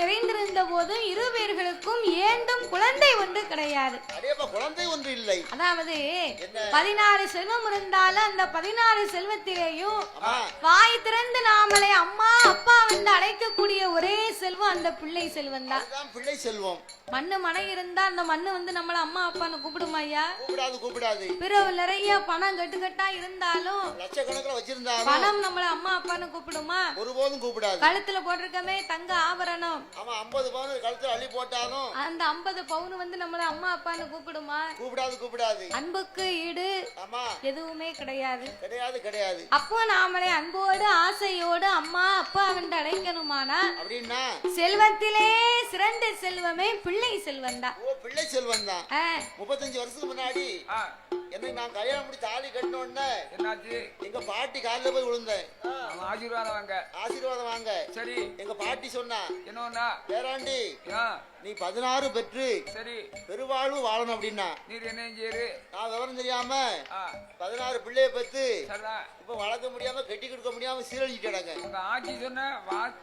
நிறைந்திருந்த போதும் இரு பேர்களுக்கும் ஏந்தும் குழந்தை ஒன்று கிடையாது. குழந்தை ஒன்று இல்லை. அதாவது? பதினாறு செல்வம் இருந்தாலும் அந்த பதினாறு செல்வத்திலேயும் வாய் திறந்து நாமளே அம்மா அப்பா வந்து அழைக்கக்கூடிய ஒரே செல்வம் அந்த பிள்ளை செல்வம் தான். பிள்ளை செல்வம். மண்ணு மனை இருந்தா அந்த மண்ணு வந்து நம்மள அம்மா அப்பான்னு கூப்பிடுமா ஐயா? கூப்பிடாது கூப்பிடாது. பிறகு நிறைய பணம் கட்டு கட்டா இருந்தாலும் லட்சக்கணக்கில் வச்சிருந்தாலும் பணம் நம்மள அம்மா அப்பான்னு கூப்பிடுமா? ஒருபோதும் கூப்பிடாது. கழுத்துல போட்டிருக்கமே தங்க ஆபரணம். அவன் ஐம்பது பவுன் கழுத்துல அள்ளி போட்டாலும் அந்த ஐம்பது பவுன் வந்து நம்மள அம்மா அப்பான்னு கூப்பிடுமா? கூப்பிடாது கூப்பிடாது. அன்புக்கு ஈடு ஆமா. எதுவுமே கிடையாது. கிடையாது கிடையாது. அப்போ நாமளே அன்போடு ஆசையோடு அம்மா அப்பா வந்து அழைக்கணுமானா? அப்படின்னா செல்வத்திலே சிறந்த செல்வமே பிள்ளை செல்வம் தான் ஓ பிள்ளை செல்வம் தான் முப்பத்தஞ்சு வருஷத்துக்கு முன்னாடி என்னை நான் கல்யாணம் பண்ணி தாலி கட்டின உடனே என்னாச்சு? எங்க பாட்டி காலில் போய் விழுந்தேன். ஆசீர்வாதம் வாங்க. ஆசீர்வாதம் வாங்க. சரி. எங்க பாட்டி சொன்னா என்னன்னா பேராண்டி ஆ, நீ பதினாறு பெற்று சரி. பெருவாழ்வு வாழணும் அப்படின்னா. நீர் என்ன செய்யுரு நான் விவரம் தெரியாம பதினாறு பிள்ளைய சரிதான் இப்ப வளர்க்க முடியாம கட்டி கொடுக்க முடியாம சீரழிச்சு கிடங்க உங்க ஆட்சி சொன்ன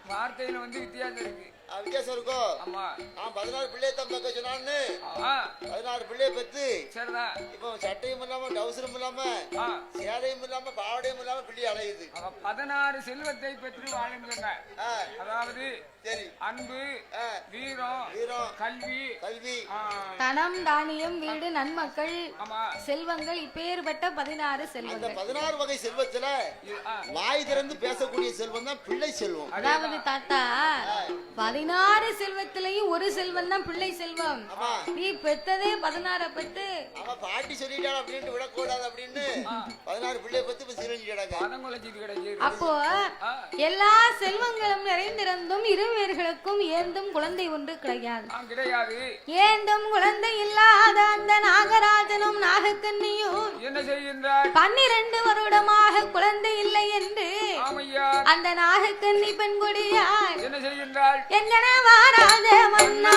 வார்த்தையில வந்து வித்தியாசம் இருக்கு. வித்தியாசம் இருக்கோ ஆமா. நான் பதினாறு பிள்ளைய தான் பார்க்க சொன்னான்னு. ஆ, பதினாறு பிள்ளைய பெற்று சரிதான் இப்போ சட்டையும் இல்லாம டவுசரும் இல்லாம ஆ, சேலையும் இல்லாம பாவடையும் இல்லாம பிள்ளை அலையுது. அவ பதினாறு செல்வத்தை பெற்று ஆ, அதாவது சரி. அன்பு வீரம் வீரம். கல்வி. கல்வி. தனம் தானியம் வீடு நன்மக்கள் ஆமா. செல்வங்கள் இப்பேற்பட்ட பதினாறு செல்வங்கள். பதினாறு வகை செல்வத்துல வாய் திறந்து பேசக்கூடிய செல்வம் தான் பிள்ளை செல்வம். அதாவது தாத்தா பதினாறு செல்வத்திலையும் ஒரு செல்வம் தான் பிள்ளை செல்வம். நீ பெத்ததே பதினாற பெத்து. பாட்டி சொல்லிட்டாள் அப்படின்ட்டு விடக்கூடாது அப்படின்னு? பதினாறு பிள்ளைய பத்தி இப்ப அப்போ எல்லா செல்வங்களும் நிறைந்திருந்தும் இருவேர்களுக்கும் ஏந்தும் குழந்தை ஒன்று கிடையாது. கிடையாது. ஏந்தும் குழந்தை இல்லாத அந்த நாகராஜனும் நாகக்கன்னியும் என்ன செய்கின்றார்? பன்னிரண்டு வருடமாக குழந்தை இல்லை என்று அந்த நாகக்கன்னி பெண்குடியார் என்ன செய்கின்றாள் எங்கனவா ராஜ மன்னா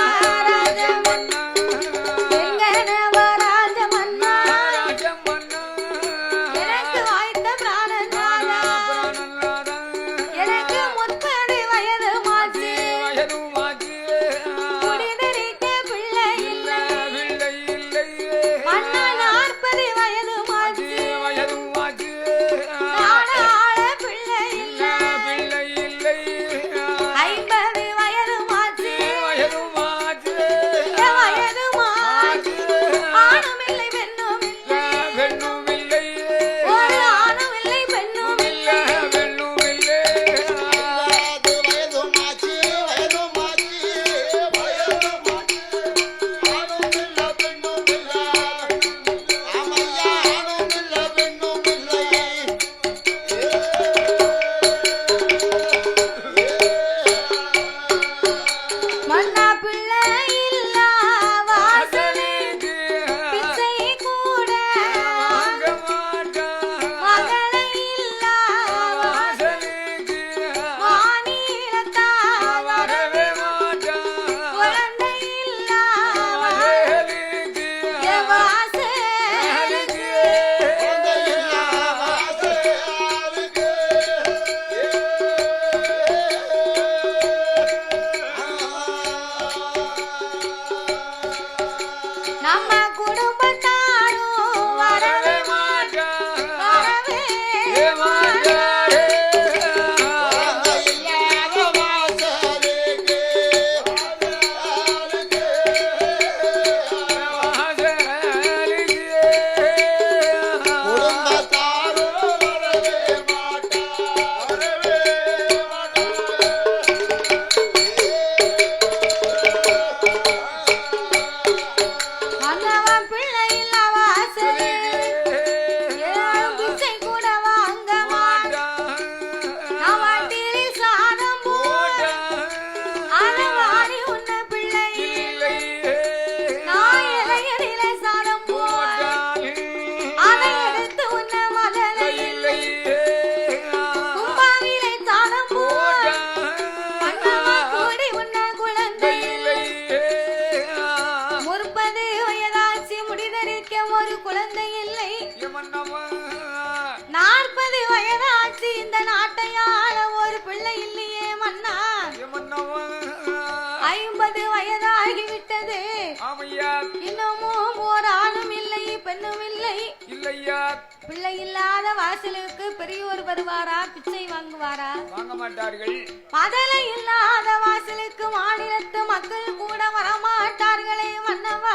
வருவாரா பிச்சை வாங்குவாரா? வாங்க மாட்டார்கள். மதலை இல்லாத வாசலுக்கு மாநிலத்து மக்கள் கூட வரமாட்டார்களே மன்னவா.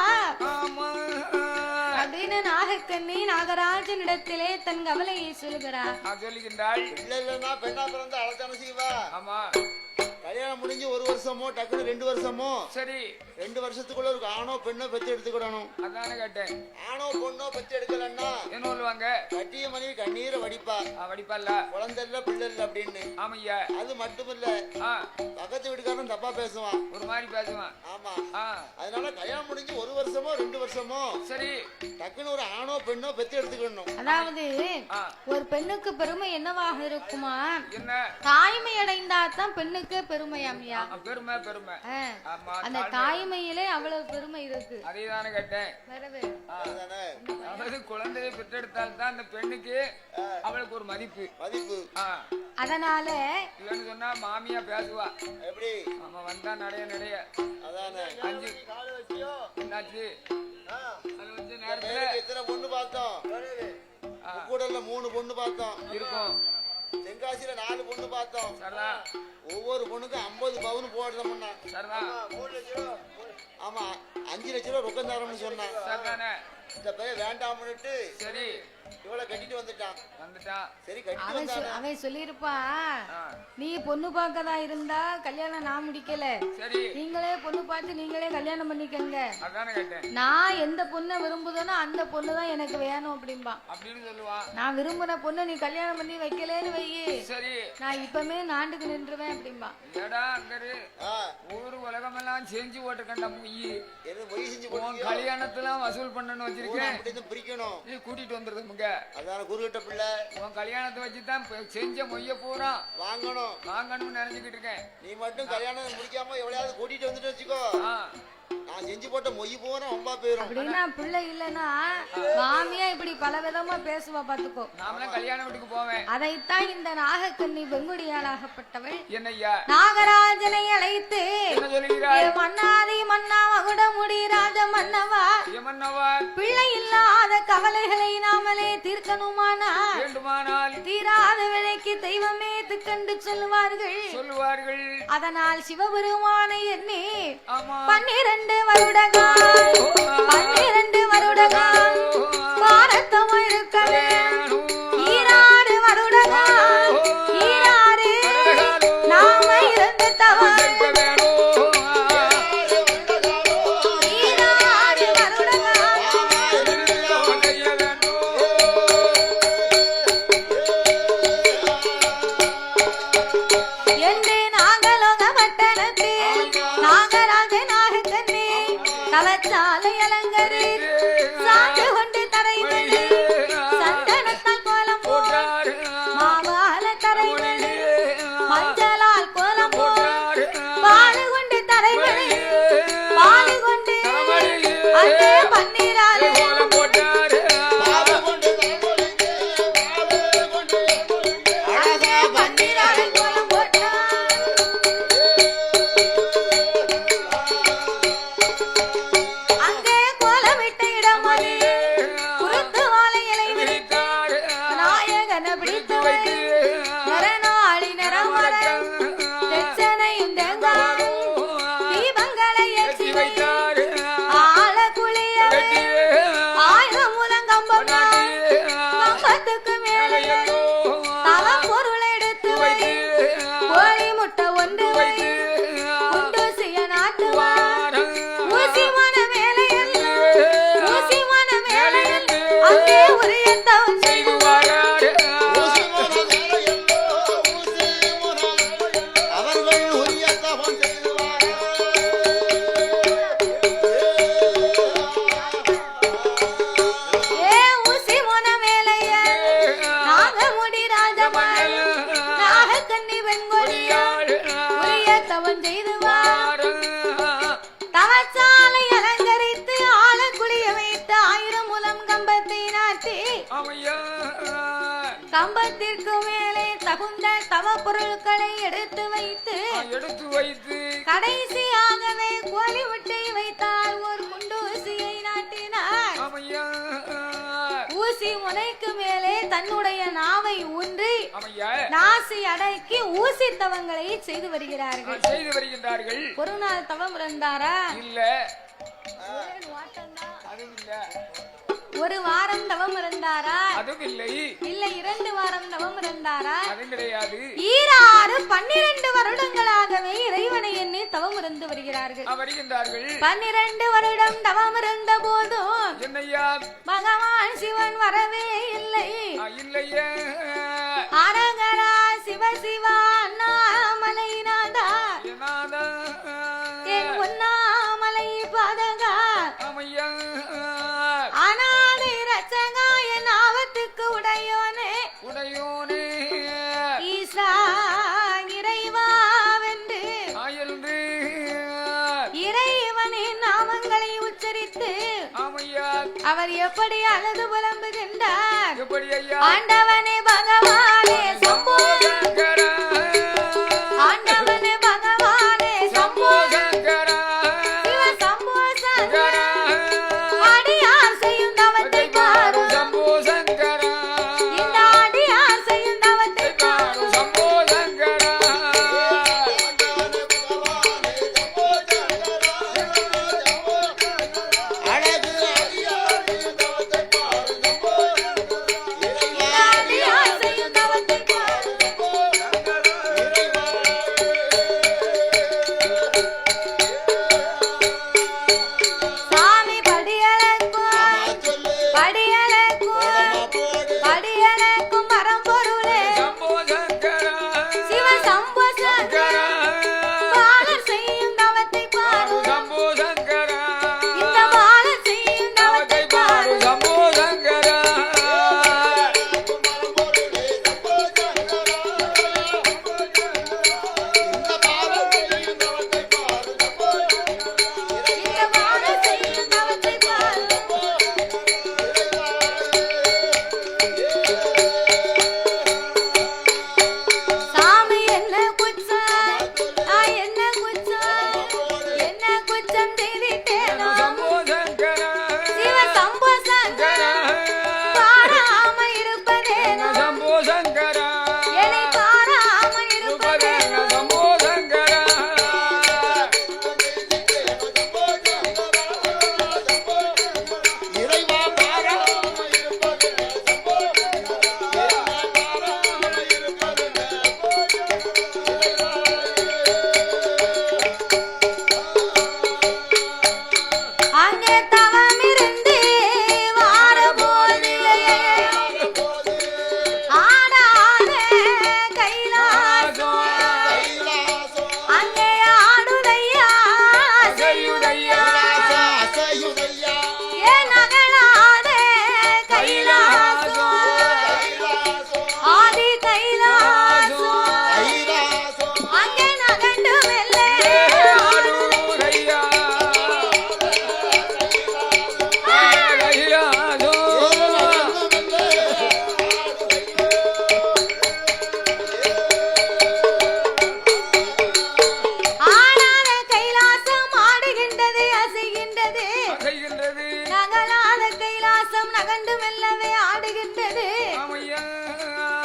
ஆமா. அப்படின்னு நாகக்கண்ணி நாகராஜனிடத்திலே தன் கவலையை சொல்கிறார் சொல்லுகின்றாள். இல்லைன்னா பெண்ணா பிறந்து அழைச்சான செய்வா ஆமா. கல்யாணம் முடிஞ்சு ஒரு வருஷமோ டக்குன்னு ரெண்டு வருஷமோ சரி. ரெண்டு வருஷத்துக்குள்ள ஒரு ஆணோ பெண்ணோ பெத்து எடுத்துக்கிடணும். அதானே கேட்டேன். ஆணோ பொண்ணோ பெத்து எடுக்கலன்னா என்ன சொல்லுவாங்க? கட்டிய மனைவி கண்ணீரை வடிப்பா. ஆ, வடிப்பல்ல குழந்தை இல்ல பிள்ளை இல்ல அப்படின்னு. ஆமையா அது மட்டும் இல்ல பக்கத்து வீட்டுக்காரன் தப்பா பேசுவான். ஒரு மாதிரி பேசுவான். ஆமா. அதனால கல்யாணம் முடிஞ்சு ஒரு வருஷமோ ரெண்டு வருஷமோ சரி. டக்குன்னு ஒரு ஆணோ பெண்ணோ பெத்து எடுத்துக்கணும் அதாவது ஒரு பெண்ணுக்கு பெருமை என்னவாக இருக்குமா? என்ன? தாய்மை அடைந்தா தான் பெண்ணுக்கு பெருமையாமியா பெருமை பெருமை. அந்த தாய்மையிலே அவ்வளவு பெருமை இருக்கு. அதே தானே கேட்டேன் அதுதானே? அதாவது குழந்தையை பெற்றெடுத்தால் தான் அந்த பெண்ணுக்கு அவளுக்கு ஒரு மதிப்பு. மதிப்பு. அதனால இல்லைன்னு சொன்னா மாமியா பேசுவா. எப்படி? நம்ம வந்தா நடைய நடைய. அதானே? அஞ்சு. என்னாச்சு? அது வந்து நேரத்துல எத்தனை பொண்ணு பார்த்தோம்? ஆ, கூடல மூணு பொண்ணு பார்த்தோம். இருக்கும். தென்காசியில நாலு பொண்ணு பார்த்தோம். சரிதான் ஒவ்வொரு பொண்ணுக்கும் ஐம்பது பவுன் போடுறோம்னா சரிதான் ஆமா அஞ்சு லட்ச ரூபா ரொக்கம் தரோம்னு சொன்னான் சரிதானே இந்த பையன் வேண்டாம்னுட்டு சரி. இவளை கட்டிட்டு வந்துட்டான். வந்துட்டான். சரி கட்டிட்டு அவன் சொ- வந்தானே? அவன் சொல்லியிருப்பான் ஆ, நீ பொண்ணு பார்க்கதா இருந்தா கல்யாணம் நான் முடிக்கல. சரி. நீங்களே பொண்ணு பார்த்து நீங்களே கல்யாணம் பண்ணிக்கங்க. அதானே கேட்டேன். நான் எந்த பொண்ணை விரும்புதனோ அந்த பொண்ணு தான் எனக்கு வேணும் அப்படிம்பான் அப்படின்னு சொல்லுவான் நான் விரும்பின பொண்ணை நீ கல்யாணம் பண்ணி வைக்கலேன்னு வையி. சரி. நான் இப்பமே நாண்டுக்கு நின்றுவேன் அப்படிம்பான் ஏடா அங்கரு? ஆ, ஊரு உலகமெல்லாம் செஞ்சு போட்டுக்கண்ட முயி. என்ன பொய் செஞ்சு உன் போட்டியோ கல்யாணத்தெல்லாம் வசூல் பண்ணணும்னு வச்சிருக்கேன். அப்படின்னு பிரிக்கணும். நீ கூட்டிட்டு வந்துருதுமுங்க அதான குருகிட்ட பிள்ளை. உன் கல்யாணத்தை வச்சு தான் செஞ்ச மொய்ய பூரா வாங்கணும். வாங்கணும்னு நினைச்சுக்கிட்டு இருக்கேன். நீ மட்டும் கல்யாணம் முடிக்காம எவ்வளையாவது கூட்டிட்டு வந்துட்டு வச்சுக்கோ. நான் செஞ்சு போட்ட மொய் போனா ரொம்ப போயிரும் அப்படின்னா பிள்ளை இல்லைன்னா மாமியா இப்படி பல விதமா பேசுவா பாத்துக்கோ நாமெல்லாம் கல்யாண வீட்டுக்கு போவேன். அதைத்தான் இந்த நாகக்கண்ணி என்னய்யா? நாகராஜனை அழைத்து என்ன சொல்லுகிறாய்? "ஏ மன்னாதி மன்னா மகுட முடிராஜ மன்னவா? எமன்னவா பிள்ளை இல்லாத கவலைகளை நாமளே தீர்க்கணுமானா? வேண்டுமானால் தீராத விலைக்கு தெய்வமே கண்டு சொல்லுவார்கள். சொல்லுவார்கள். அதனால் சிவபெருமானை எண்ணி ஆமா பன்னிரண்டு வருடகால் பன்னிரண்டு பொருட்களை எடுத்து வைத்து எடுத்து வைத்து. கடைசியாகவே கோழி முட்டை வைத்தால் ஒரு குண்டூசியை நாட்டினார். ஊசி முனைக்கு மேலே தன்னுடைய நாவை ஊன்றி நாசி அடக்கி ஊசி தவங்களை செய்து வருகிறார்கள். செய்து வருகின்றார்கள். ஒரு நாள் தவம் இருந்தாரா? இல்ல. ஒரு வாரம் தவம் இருந்தாரா அதுவும் இல்லை இல்ல இரண்டு வாரம் தவம் இருந்தாரா அதுவும் கிடையாது. ஈராறு பன்னிரண்டு வருடங்களாகவே இறைவனை எண்ணி தவம் இருந்து வருகிறார்கள். வருகின்றார்கள். பன்னிரண்டு வருடம் தவம் இருந்த போதும் என்னையா? பகவான் சிவன் வரவே இல்லை. இல்லையே. அரகரா சிவ சிவா அண்ணாமலை அழுது புலம்புகின்றார். ஆண்டவனே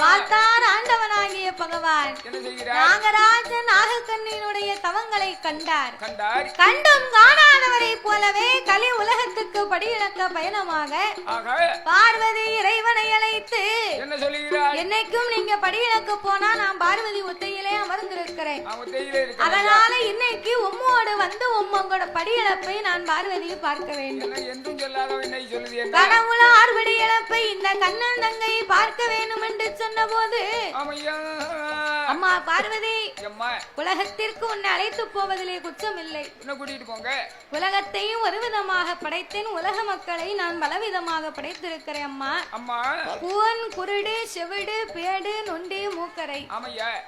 பார்த்தார் ஆண்டவனாகிய பகவான். நாகராஜன் நாகக்கண்ணினுடைய தவங்களை கண்டார். கண்டார். கண்டும் காணாதவரை போலவே கலி உலகத்துக்கு படியிழக்க பயணமாக பார்வதி இறைவனை அழைத்து என்னைக்கும் நீங்க படியிழக்க போனா நான் பார்வதி ஒத்தையிலே அமர்ந்திருக்கிறேன் அதனால இன்னைக்கு உம்மோடு வந்து உம்மோட படியிழப்பை நான் பார்வதியை பார்க்க வேண்டும். கனவுல ஆர்வடி இழப்பை இந்த கண்ணன் தங்கையை பார்க்க வேண்டும் என்று சொன்னபோது ஆமையா அம்மா பார்வதி உலகத்திற்கு உன்னை அழைத்து போவதிலே கூட்டிட்டு போங்க? உலகத்தையும் ஒரு விதமாக படைத்தேன் உலக மக்களை நான் பலவிதமாக படைத்திருக்கிறேன் அம்மா. குருடு செவிடு பேடு நொண்டி மூக்கரை.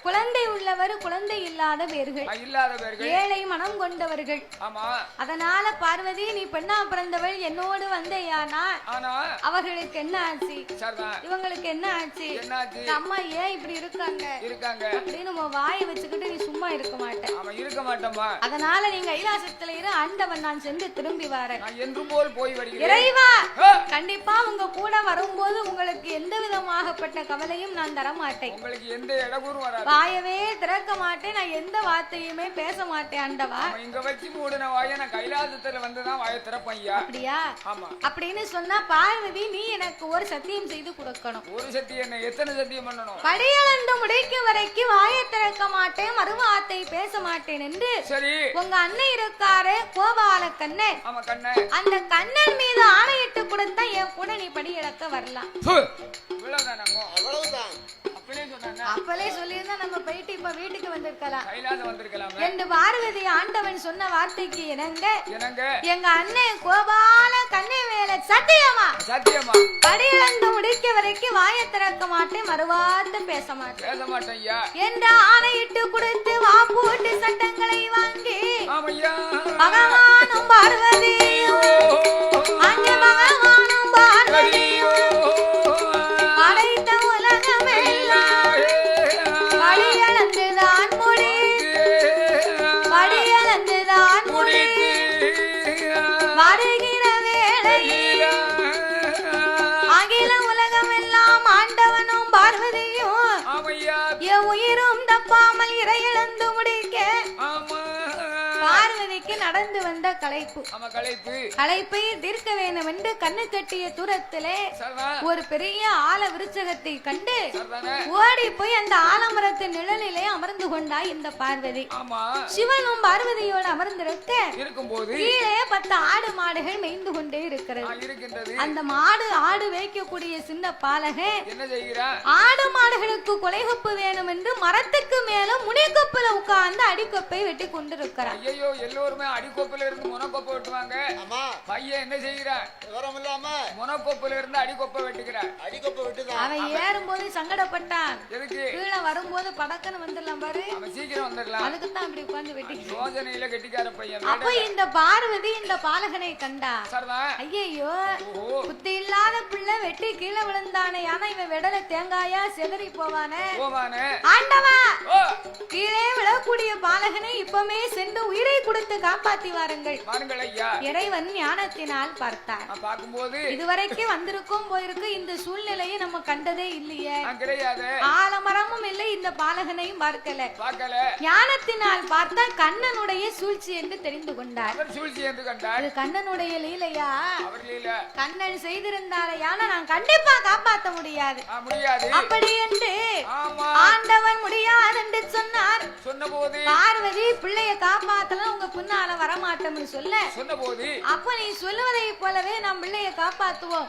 குழந்தை உள்ளவர் குழந்தை இல்லாத பேர்கள் ஏழை மனம் கொண்ட கொண்டவர்கள். ஆமா. அதனால பார்வதி நீ பெண்ணா பிறந்தவள் என்னோடு வந்தேயானா அவர்களுக்கு என்ன ஆச்சு? இவங்களுக்கு என்ன ஆச்சு? அம்மா ஏன் இப்படி இருக்காங்க? இருக்காங்க. அப்படின்னு உன் வாயை வச்சுக்கிட்டு நீ சும்மா இருக்க மாட்டேன் அவன் இருக்க மாட்டோமா அதனால நீங்க கைலாசத்துல இரு ஆண்டவன் நான் சென்று திரும்பி வரேன். போல் போய் வருகிறேன். இறைவா கண்டிப்பா உங்க கூட வரும்போது உங்களுக்கு எந்த விதமாகப்பட்ட கவலையும் நான் தர மாட்டேன் உங்களுக்கு எந்த இடகுறும் வராது. வாயவே திறக்க மாட்டேன். நான் எந்த வார்த்தையுமே பேச மாட்டேன் ஆண்டவா இங்க வச்சு மூடின வாய நான் கைலாசத்துல வந்துதான் வாய திறப்பேன் ஐயா. அப்படியா? ஆமா. அப்படின்னு சொன்னா பார்வதி நீ எனக்கு ஒரு சத்தியம் செய்து கொடுக்கணும். ஒரு சத்தியம் என்ன? எத்தனை சத்தியம் பண்ணணும்? படியளந்து முடிக்க வரைக்கும் வாயை திறக்க மாட்டேன் மறுவார்த்தை பேச மாட்டேன் என்று சரி. உங்க அண்ணன் இருக்காரு கோபால கண்ணன். ஆமா கண்ணே அந்த கண்ணன் மீது ஆணையிட்டு கொடுத்தா என் கூட நீ படி இழக்க வரலாம் அப்படியே அப்பலே சொல்லியிருந்தா நம்ம போயிட்டு இப்ப வீட்டுக்கு வந்திருக்கலாம். கைலாசம் வந்திருக்கலாமே என்று பார்வதி ஆண்டவன் சொன்ன வார்த்தைக்கு இணங்க எங்க அண்ணன் கோபால கண்ணன் மேல சத்தியமா? சத்தியமா? படியிழந்து முடிக்க வரைக்கும் வாயை திறக்க மாட்டேன் மறுவார்த்தை பேச மாட்டேன். பேச மாட்டேன் ஐயா. என்ற ஆணையிட்டு கொடுத்து வா போட்டு சட்டங்களை வாங்கி பகவானும் பார்வதியும் அங்கே பகவானும் பார்வதியும். பார்வதிக்கு நடந்து வந்த களைப்பு களைப்பை தீர்க்க வேண்டும் என்று கண்ணு கட்டிய தூரத்திலே ஒரு பெரிய ஆல விருச்சகத்தை கண்டு ஓடி போய் அந்த ஆலமரத்தின் நிழலிலே அமர்ந்து கொண்டாய் இந்த பார்வதி. சிவனும் பார்வதியோடு அமர்ந்திருக்க கீழே பத்து ஆடு மாடுகள் மேய்ந்து கொண்டே இருக்கிறது. அந்த மாடு ஆடு வைக்கக்கூடிய சின்ன பாலகன் செய்கிறா? ஆடு மாடுகளுக்கு கொலைகப்பு வேணும் என்று மரத்துக்கு மேல முனிக்கப்புல உட்கார்ந்து அடிக்கொப்பை வெட்டி கொண்டிருக்கிறார் ஐயோ எல்லோருமே அடிக்கோப்புல இருந்து முனக்கொப்பை வெட்டுவாங்க. ஆமா. பையன் என்ன விவரம் இல்லாம. முனக்கொப்புல இருந்து அடிக்கொப்பை வெட்டுகிறா அடிக்கொப்ப விட்டுதான். அவன் ஏறும்போது சங்கடப்பட்டான். எதுக்கு? கீழே வரும்போது படக்குன்னு வந்துடலாம் பாரு. அவன் சீக்கிரம் வந்துடலாம். அதுக்கு தான் அப்படி உட்கார்ந்து வெட்டி யோஜனையில கெட்டிக்கார பையன். அப்ப இந்த பார்வதி இந்த பாலகனை கண்டா ஓஹோ. புத்தி இல்லாத பிள்ளை வெட்டி கீழே விழுந்தானே. ஆனா இவன் விடல தேங்காயா செதறி போவானே. போவானே. ஆண்டவா! கீழே விழக்கூடிய பாலகனை இப்பமே சென்று உயிரை கொடுத்து காப்பாத்தி வாருங்கள். வாருங்கள் ஐயா. இறைவன் ஞானத்தினால் பார்த்தார். பார்க்கும்போது இதுவரைக்கும் வந்திருக்கும் போயிருக்கு இந்த சூழ்நிலையை நம்ம கண்டதே இல்லையே. கிடையாது. ஆலமரமும் இல்லை இந்த பாலகனையும் பார்க்கல. பார்க்கல. ஞானத்தினால் பார்த்தா கண்ணனுடைய சூழ்ச்சி என்று தெரிந்து கொண்டார். சூழ்ச்சி என்று கண்டார். கண்ணனுடைய லீலையா? கண்ணன் செய்திருந்தாரையான நான் கண்டிப்பா காப்பாத்த முடியாது. முடியாது. அப்படி என்று ஆண்டவன் முடியாது என்று சொன்னார். சொன்ன போது பார்வதி பிள்ளைய காப்பாத்தலாம் உங்க பின்னால வரமாட்டோம்னு சொல்ல சொன்ன போது அப்ப நீ சொல்லுவதை போலவே நாம் பிள்ளைய காப்பாத்துவோம்.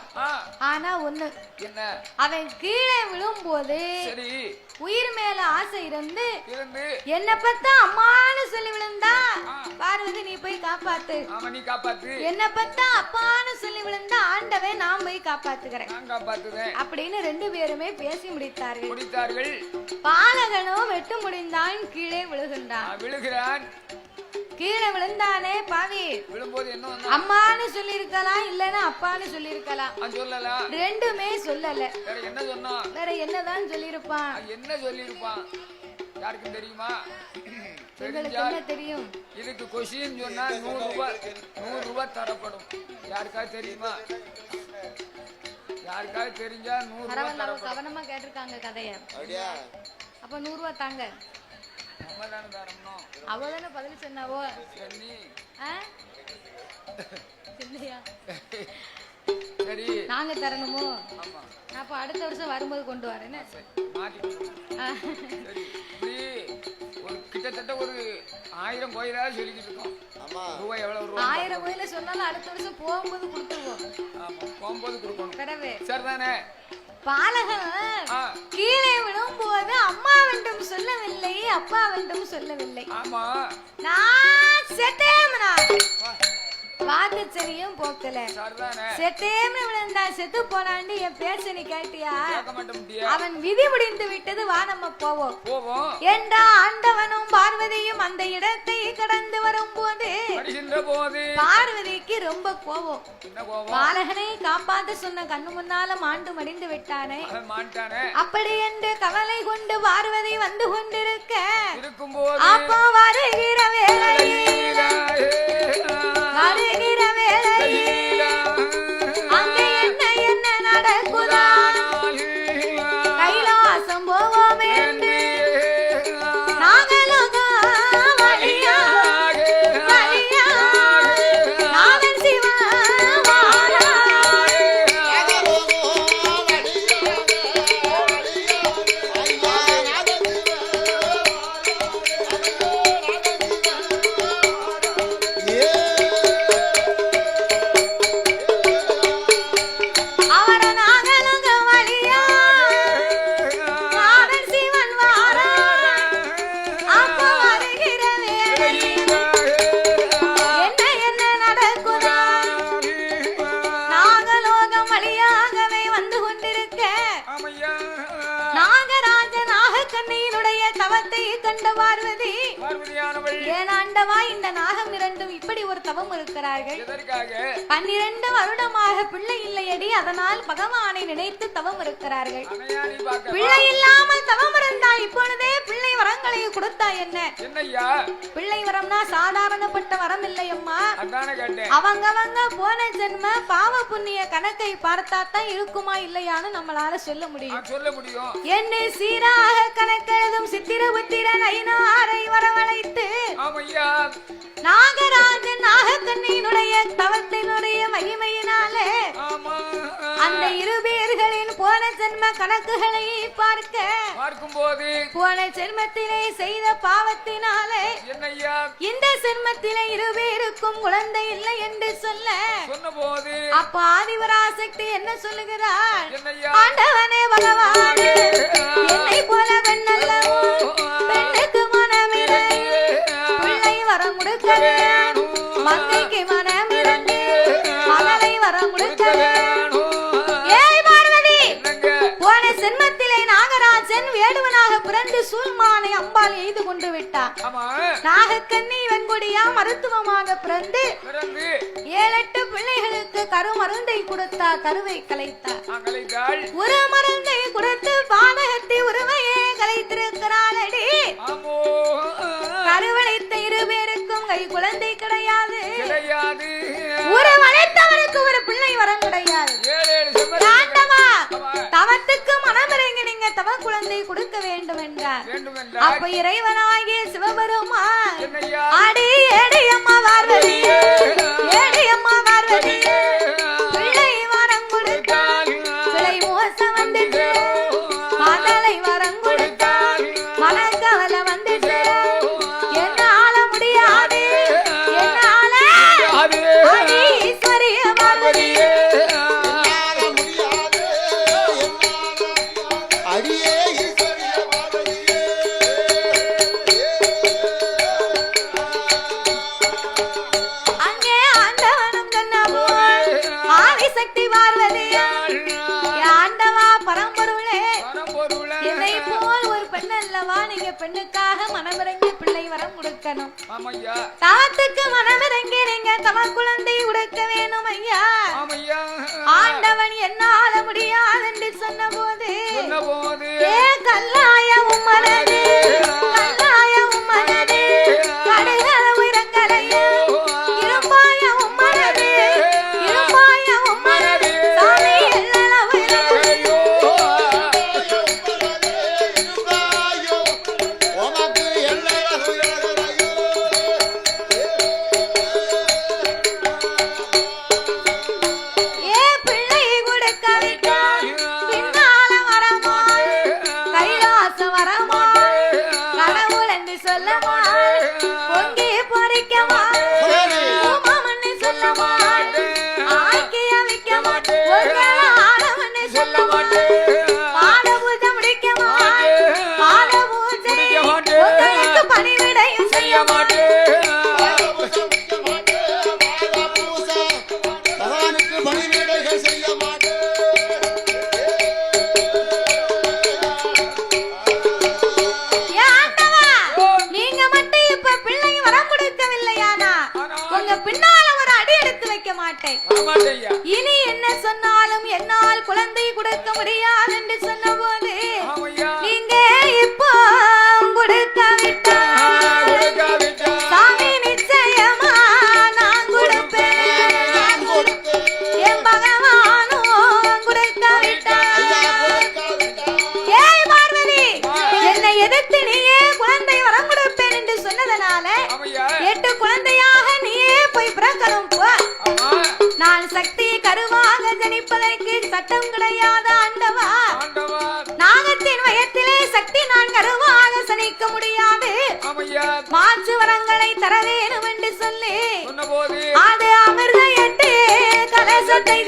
ஆனா ஒண்ணு என்ன? அவன் கீழே விழும்போது உயிர் மேல ஆசை இருந்து என்ன பத்தா அம்மான்னு சொல்லி விழுந்தா நீ போய் காப்பாத்து. ஆமா நீ காப்பாத்து. என்ன பத்தா அப்பான்னு சொல்லி விழுந்தா ஆண்டவே நான் போய் காப்பாத்துக்கிறேன் நான் அப்படின்னு ரெண்டு பேருமே பேசி முடித்தார்கள். முடித்தார்கள். பாலகனோ வெட்டு முடிந்தான் கீழே விழுகின்றான். விழுகிறான். கீழே விழுந்தானே பாவி. விழும்போது என்ன அம்மான்னு சொல்லியிருக்கலாம் இல்லைன்னா அப்பான்னு சொல்லியிருக்கலாம் நான் சொல்லலாம் ரெண்டுமே சொல்லல. வேற என்ன சொன்னான்? வேற என்னதான் சொல்லியிருப்பான். அவன் என்ன சொல்லியிருப்பான்? யாருக்கும் தெரியுமா? தெரியும்? இதுக்கு கொஷின் சொன்னா நூறு ரூபாய் நூறு ரூபாய் தரப்படும். யாருக்காவது தெரியுமா? யாருக்காவது தெரிஞ்சா நூறு ரூபாய் தரப்படும். கவனமா கேட்டிருக்காங்க கதைய. அப்படியா? அப்ப நூறு தாங்க. நம்ம தானே தரணும். அவ தானே பதில் சொன்னாவோ? சரி? இல்லையா சரி. நாங்க தரணுமோ? ஆமா. அப்ப அடுத்த வருஷம் வரும்போது கொண்டு வரேன்னு கிட்டத்தட்ட ஒரு ஆயிரம் கோயிலாவது சொல்லிக்கிட்டு இருக்கோம். ஆமா. ரூபாய் எவ்வளவு ரூபாய் ஆயிரம் கோயில சொன்னாலும் அடுத்த வருஷம் போகும்போது கொடுத்துருவோம். ஆமா போகும்போது கொடுக்கணும். கடவே சரிதானே? பாலகன் கீழே விழும்போது அம்மா வென்றும் சொல்லவில்லை அப்பா வென்றும் சொல்லவில்லை. ஆமா. நான் செத்தேம்னா வா, வாக்குச்சரியும் போக்கல. சரிதானே. செத்தேம்னு விழுந்தா செத்து போனான்னு என் பேச்ச நீ கேட்டியா? அவன் விதி முடிந்து விட்டது வா நம்ம போவோம். என்றா ஆண்டவனும் பார்வதியும் அந்த இடத்தை கடந்து வரும்போது என்ற போது. பார்வதிக்கு ரொம்ப கோபம். பாலகனை காப்பாத்த சொன்ன கண்ணு முன்னால மாண்டு மடிந்து விட்டானே. அப்படி என்று கவலை கொண்டு பார்வதி வந்து கொண்டிருக்க அப்போ வருகிற பார்வதி. ஏனாண்டவா இந்த நாகம் இரண்டும் இப்படி ஒரு தவம் இருக்கிறார்கள்? பன்னிரண்டு வருடமாக பிள்ளை இல்லையடி அதனால் பகவானை நினைத்து தவம் இருக்கிறார்கள். பிள்ளை இல்லாமல் தவம் இருந்தா இப்பொழுதே பிள்ளை வரங்களை கொடுத்தா என்ன? பிள்ளை வரம்னா சாதாரணப்பட்ட வரம் இல்லையம்மா கேட்டேன். அவங்கவங்க போன ஜென்ம பாவ புண்ணிய கணக்கை பார்த்தா தான் இருக்குமா இல்லையான்னு நம்மளால சொல்ல முடியும். சொல்ல முடியும். என்னை சீராக கணக்கெழுதும் சித்திரபுத்திரன் ஐநாரை வரவழைத்து நாகராஜன் நாகக்கண்ணியினுடைய தவத்தினுடைய மகிமையினாலே அந்த இரு பேர்களின் போன ஜென்ம கணக்குகளை பார்க்க பார்க்கும்போது போன ஜென்மத்திலே செய்த பாவத்தினாலே இந்த ஜென்மத்திலே இரு பேருக்கும் குழந்தை இல்லை என்று சொல்ல சொன்னபோது அப்ப ஆதிவராசக்தி என்ன சொல்லுகிறார்? ஆண்டவனே பகவானே என்னை போல பெண்ணல்லவோ? பெண்ணுக்கு மனமிரங்கி பிள்ளை வர முடுக்க வேணும் மங்கைக்கு மனமிரங்கி மகளை வர முடுக்க வேணும் நாகராஜன் வேடுவனாக பிறந்து சூழ்மானை அம்பாள் எய்து கொண்டு விட்டான் நாகக்கண்ணி வெண்கொடியா மருத்துவமாக பிறந்து ஏழெட்டு பிள்ளைகளுக்கு கருமருந்தை கொடுத்தார் கருவை கலைத்தார். ஒரு மருந்தை கொடுத்து பாதகத்தை உருவையே கலைத்திருக்கிறாளடி. ஆமோ. கருவளைத்த இரு பேருக்கும் கை குழந்தை கிடையாது. கிடையாது. ஒரு வளைத்தவருக்கு ஒரு பிள்ளை வரம் கிடையாது. அப்ப இறைவனாகிய சிவபெருமா என்னய்யா அடி ஏடியம்மா பார்வதி மனமிறங்கி பிள்ளை வரம் கொடுக்கணும். ஆமையா. தவத்துக்கு மனமிறங்கி நீங்க தவ குழந்தை உடுக்க வேணும் ஐயா. ஆண்டவன் என்னால முடியாது என்று சொன்ன போது சொன்னபோது ஏ கல்லாய உம்மனது சட்டம் கிடையாத ஆண்டவா. நாகத்தின் வயத்திலே சக்தி நான் கருவாக சனிக்க முடியாது. மாற்று வரங்களை தர வேணும் என்று சொல்லி அது அமிர்த எட்டு கலசத்தை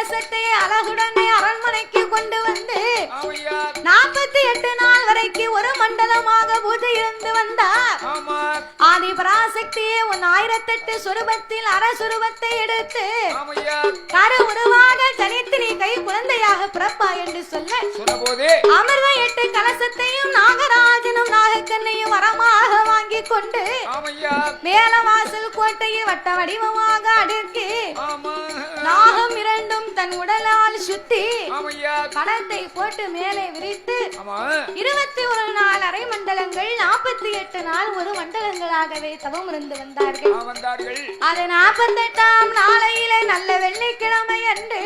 கலசத்தை அழகுடனே அரண்மனைக்கு கொண்டு வந்து நாற்பத்தி எட்டு நாள் வரைக்கும் ஒரு மண்டலமாக பூஜை இருந்து வந்தார். ஆமா ஆதி பராசக்தியே உன் ஆயிரத்தெட்டு சுரூபத்தில் அரசுரூபத்தை எடுத்து கரு உருவாக ஜனித்து நீ கை குழந்தையாக பிறப்பா என்று சொல்ல. அமிர்த எட்டு கலசத்தையும் நாகராஜனும் நாகக்கண்ணையும் வரமாக வாங்கி கொண்டு மேலவாசல் கோட்டையை வட்ட வடிவமாக அடுக்கி நாகம் இரண்டும் தன் உடலால் சுத்தி பணத்தை போட்டு மேலே விரித்து இருபத்தி ஒரு நாள் அரை மண்டலங்கள் நாற்பத்தி எட்டு நாள் ஒரு மண்டலங்களாகவே தவம் இருந்து வந்தார்கள். வந்தார்கள். அது நாற்பத்தெட்டாம் நாளையிலே நல்ல வெள்ளிக்கிழமை அன்று.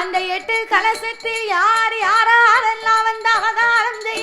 அந்த எட்டு கலசத்தில் யார் யாரெல்லாம் வந்து அவதாரம் செய்ய